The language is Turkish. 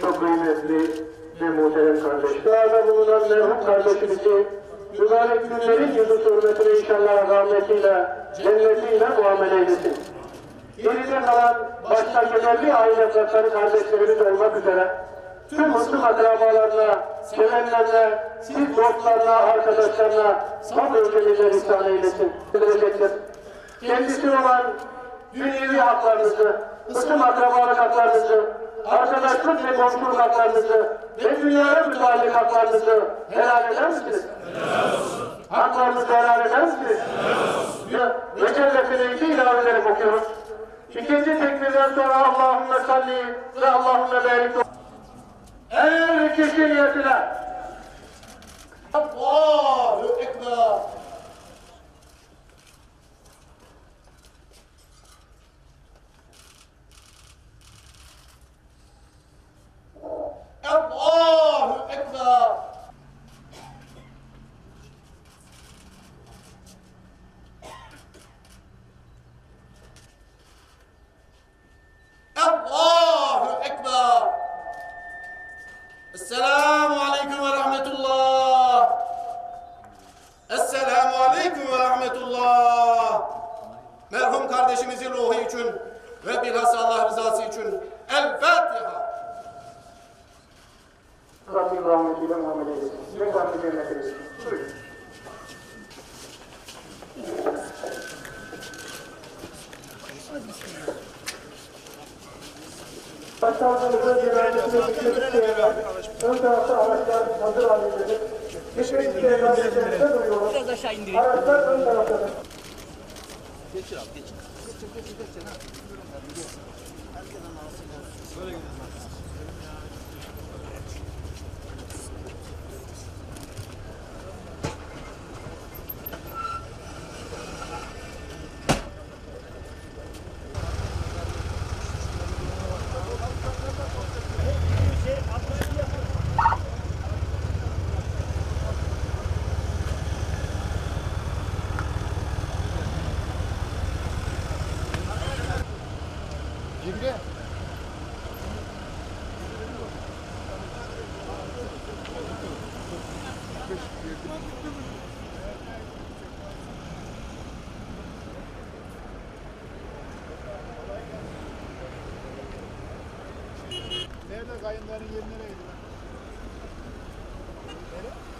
çok kıymetli ve muhterem kardeş. Duada bulunan merhum kardeşimizi mübarek günlerin yüzü hürmetine inşallah rahmetiyle, cennetiyle muamele eylesin. Geride kalan başta kederli aile fertleri kardeşlerimiz olmak üzere tüm Müslüm akrabalarına, sevenlerine, siz dostlarına, arkadaşlarına saf ülkemize ihsan eylesin. Bilecektir. Kendisi olan dünyevi haklarınızı, Müslüm akrabalık haklarınızı, arkadaşlık ve komşuluk haklarınızı ve dünyaya müdahale haklarınızı helal eder misiniz? Haklarınızı helal eder misiniz? Ve cennetine iki ilave okuyoruz. İkinci tekbirden sonra Allahümme salli ve Allahümme barik her kişi niyetine Allahu Ekber. Allahu Ekber. Allahu Ekber. Esselamu Aleyküm ve Rahmetullah. Esselamu Aleyküm ve Rahmetullah. Merhum kardeşimizin ruhu için ve bilhassa Allah rızası için El Fatiha. Rabbim rahmetiyle muamele eylesin. Mekanı cennet eylesin. Buyurun. Başsavcımızın cenazesine gitmek isteyenler, ön tarafta araçlar hazır halindedir. Gitmek isteyen kardeşlerimize duyuyoruz. Biraz aşağı indireyim. Araçlar ön taraftadır. Nerede kayınların yeri nereye gidiyor? Nereye?